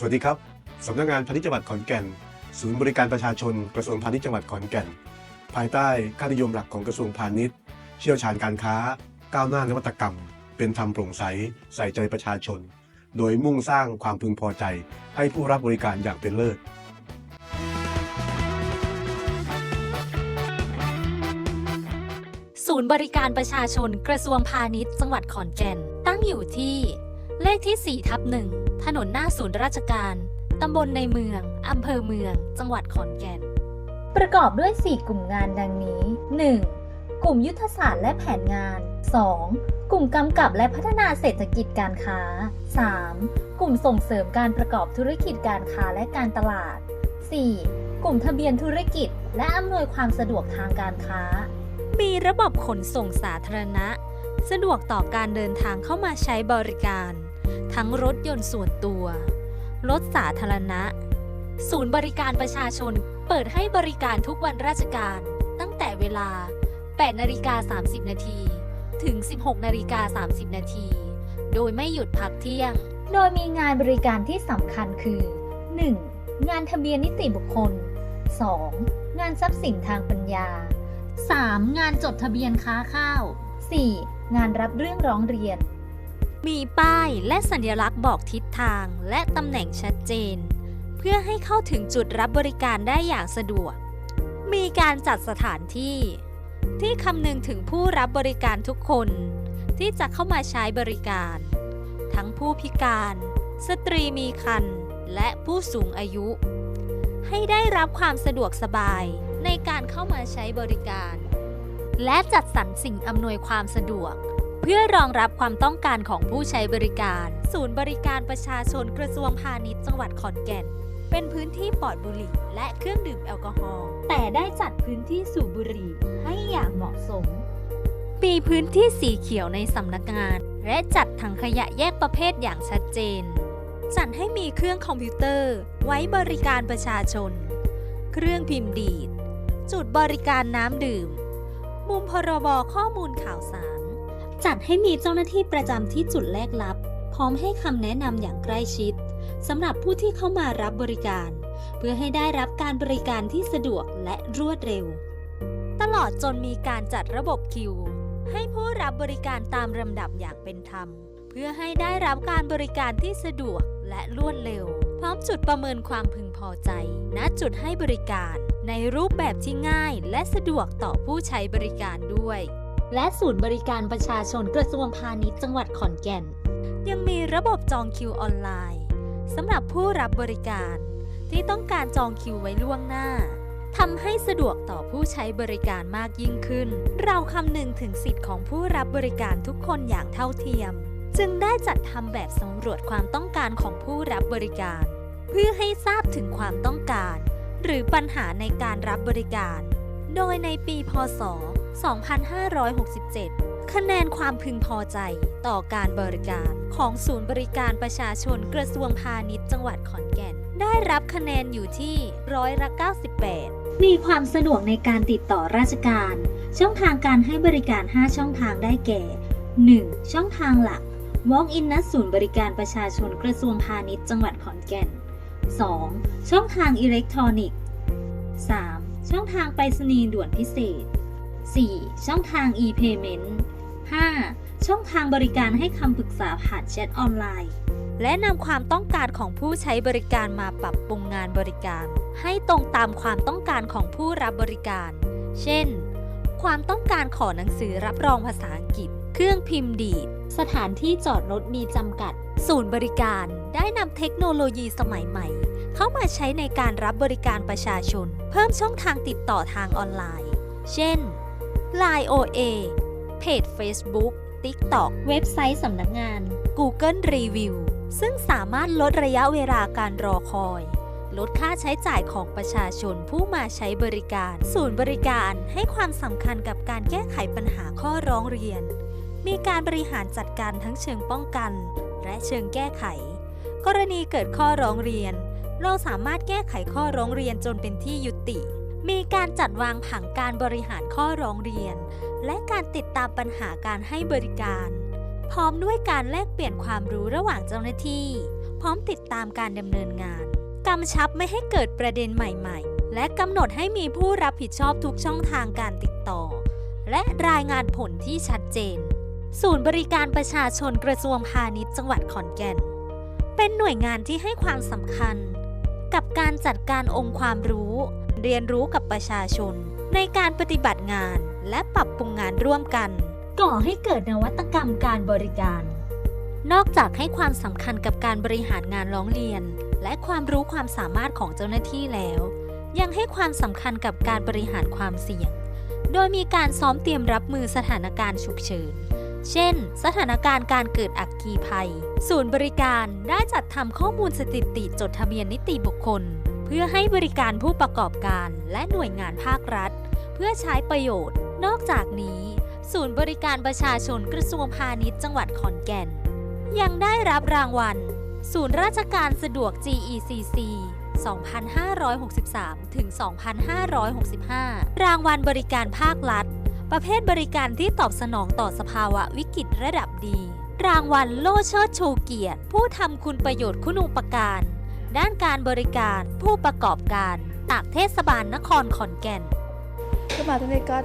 สวัสดีครับ สำนักงานพาณิชย์จังหวัดขอนแก่น ศูนย์บริการประชาชนกระทรวงพาณิชย์จังหวัดขอนแก่น ภายใต้ค่านิยมหลักของกระทรวงพาณิชย์ เชี่ยวชาญการค้า ก้าวหน้านวัตกรรม เป็นธรรมโปร่งใส ใส่ใจประชาชน โดยมุ่งสร้างความพึงพอใจ ให้ผู้รับบริการอย่างเป็นเลิศศูนย์บริการประชาชนกระทรวงพาณิชย์จังหวัดขอนแก่น ตั้งอยู่ที่ เลขที่ 4 ทับหนึ่งถนนหน้าศูนย์ราชการ ตำบลในเมือง อำเภอเมือง จังหวัดขอนแก่น ประกอบด้วย 4 กลุ่มงานดังนี้ 1. กลุ่มยุทธศาสตร์และแผนงาน 2. กลุ่มกำกับและพัฒนาเศรษฐกิจการค้า 3. กลุ่มส่งเสริมการประกอบธุรกิจการค้าและการตลาด 4. กลุ่มทะเบียนธุรกิจ และอำนวยความสะดวกทางการค้า มีระบบขนส่งสาธารณะ สะดวกต่อการเดินทางเข้ามาใช้บริการ ทั้งรถยนต์ส่วนตัว รถสาธารณะ ศูนย์บริการประชาชนเปิดให้บริการทุกวันราชการ ตั้งแต่เวลา 8 นาฬิกา 30 นาที ถึง 16 นาฬิกา 30 นาที โดยไม่หยุดพักเที่ยง โดยมีงานบริการที่สำคัญคือ 1. งานทะเบียนนิติบุคคล 2. งานทรัพย์สินทางปัญญา 3. งานจดทะเบียนค้าข้าว 4. งานรับเรื่องร้องเรียน มีป้ายและสัญลักษณ์บอกทิศทางและตำแหน่งชัดเจน เพื่อให้เข้าถึงจุดรับบริการได้อย่างสะดวก มีการจัดสถานที่ ที่คำนึงถึงผู้รับบริการทุกคน ที่จะเข้ามาใช้บริการ ทั้งผู้พิการ สตรีมีครรภ์และผู้สูงอายุ ให้ได้รับความสะดวกสบายในการเข้ามาใช้บริการ และจัดสรรสิ่งอำนวยความสะดวก เพื่อรองรับความต้องการของผู้ใช้บริการ ศูนย์บริการประชาชนกระทรวงพาณิชย์จังหวัดขอนแก่น เป็นพื้นที่ปลอดบุหรี่ และเครื่องดื่มแอลกอฮอล์แต่ได้จัดพื้นที่สูบบุหรี่ให้อย่างเหมาะสมมีพื้นที่สีเขียวในสำนักงาน และจัดถังขยะแยกประเภทอย่างชัดเจน จัดให้มีเครื่องคอมพิวเตอร์ ไว้บริการประชาชน เครื่องพิมพ์ดีด จุดบริการน้ำดื่ม มุมพรบข้อมูลข่าวสาร จัดให้มีเจ้าหน้าที่ประจำที่จุดแลกรับ พร้อมให้คำแนะนำอย่างใกล้ชิดสำหรับผู้ที่เข้ามารับบริการ เพื่อให้ได้รับการบริการที่สะดวกและรวดเร็ว ตลอดจนมีการจัดระบบคิว ให้ผู้รับบริการตามลำดับอย่างเป็นธรรม เพื่อให้ได้รับการบริการที่สะดวกและรวดเร็ว พร้อมจุดประเมินความพึงพอใจณจุดให้บริการ ในรูปแบบที่ง่ายและสะดวกต่อผู้ใช้บริการด้วย และศูนย์บริการประชาชนกระทรวงพาณิชย์จังหวัดขอนแก่น ยังมีระบบจองคิวออนไลน์สำหรับผู้รับบริการ ที่ต้องการจองคิวไว้ล่วงหน้าทำให้สะดวกต่อผู้ใช้บริการมากยิ่งขึ้น เราคำนึงถึงสิทธิ์ของผู้รับบริการทุกคนอย่างเท่าเทียม จึงได้จัดทำแบบสำรวจความต้องการของผู้รับบริการ เพื่อให้ทราบถึงความต้องการ หรือปัญหาในการรับบริการ โดยในปีพศ 2567 คะแนนความพึงพอใจต่อการบริการของศูนย์บริการประชาชนกระทรวงพาณิชย์จังหวัดขอนแก่น ได้รับคะแนนอยู่ที่ร้อยละ98 มีความสะดวกในการติดต่อราชการ ช่องทางการให้บริการ 5 ช่องทางได้แก่ 1. ช่องทางหลัก Walk-in ณศูนย์บริการประชาชนกระทรวงพาณิชย์จังหวัดขอนแก่น 2. ช่องทางอิเล็กทรอนิกส์ 3. ช่องทางไปรษณีย์ด่วนพิเศษ 4. ช่องทาง e-payment 5. ช่องทางบริการให้คำปรึกษาผ่านแชทออนไลน์ และนำความต้องการของผู้ใช้บริการมาปรับปรุงงานบริการ ให้ตรงตามความต้องการของผู้รับบริการ เช่น ความต้องการขอหนังสือรับรองภาษาอังกฤษ เครื่องพิมพ์ดีด สถานที่จอดรถมีจำกัด ศูนย์บริการได้นำเทคโนโลยีสมัยใหม่ เข้ามาใช้ในการรับบริการประชาชน เพิ่มช่องทางติดต่อทางออนไลน์ เช่น Line OA เพจ Facebook TikTok เว็บไซต์สำนักงาน Google Review ซึ่งสามารถลดระยะเวลาการรอคอย ลดค่าใช้จ่ายของประชาชนผู้มาใช้บริการ ศูนย์บริการให้ความสำคัญกับการแก้ไขปัญหาข้อร้องเรียน มีการบริหารจัดการทั้งเชิงป้องกัน และเชิงแก้ไข กรณีเกิดข้อร้องเรียน เราสามารถแก้ไขข้อร้องเรียนจนเป็นที่ยุติ มีการจัดวางผังการบริหารข้อร้องเรียน และการติดตามปัญหาการให้บริการ พร้อมด้วยการแลกเปลี่ยนความรู้ระหว่างเจ้าหน้าที่ พร้อมติดตามการดำเนินงานกำชับไม่ให้เกิดประเด็นใหม่ ๆ และกำหนดให้มีผู้รับผิดชอบทุกช่องทางการติดต่อ และรายงานผลที่ชัดเจน ศูนย์บริการประชาชนกระทรวงพาณิชย์จังหวัดขอนแก่น เป็นหน่วยงานที่ให้ความสำคัญ กับการจัดการองค์ความรู้ เรียนรู้กับประชาชน ในการปฏิบัติงานและปรับปรุงงานร่วมกัน ก่อให้เกิดนวัตกรรมการบริการ นอกจากให้ความสำคัญกับการบริหารงานร้องเรียน และความรู้ความสามารถของเจ้าหน้าที่แล้ว ยังให้ความสำคัญกับการบริหารความเสี่ยง โดยมีการซ้อมเตรียมรับมือสถานการณ์ฉุกเฉิน เช่น สถานการณ์การเกิดอัคคีภัย ศูนย์บริการได้จัดทำข้อมูลสถิติจดทะเบียนนิติบุคคล เพื่อให้บริการผู้ประกอบการและหน่วยงานภาครัฐ เพื่อใช้ประโยชน์ นอกจากนี้ ศูนย์บริการประชาชนกระทรวงพาณิชย์จังหวัดขอนแก่น ยังได้รับรางวัล ศูนย์ราชการสะดวก GECC 2563 ถึง 2565 รางวัลบริการภาครัฐ ประเภทบริการที่ตอบสนองต่อสภาวะวิกฤตระดับดี รางวัลโล่เชิดชูเกียรติ ผู้ทำคุณประโยชน์คุณูปการ ด้านการบริการผู้ประกอบการจากเทศบาลนครขอนแก่นก็มาที่นี่ก็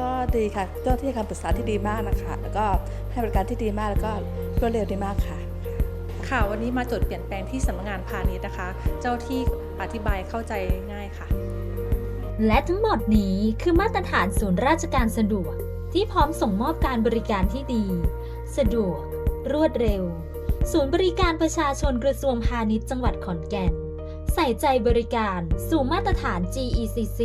ก็ดีค่ะเจ้าหน้าที่ให้คำปรึกษาที่ดีมากนะคะ แล้วก็ให้บริการที่ดีมากแล้วก็รวดเร็วดีมากค่ะค่ะวันนี้มาจดเปลี่ยนแปลงที่สำนักงานพาณิชย์นะคะ เจ้าที่อธิบายเข้าใจง่ายค่ะ และทั้งหมดนี้คือมาตรฐานศูนย์ราชการสะดวก ที่พร้อมส่งมอบการบริการที่ดี สะดวก รวดเร็ว ศูนย์บริการประชาชนกระทรวงพาณิชย์จังหวัดขอนแก่น ใส่ใจบริการสู่มาตรฐาน GECC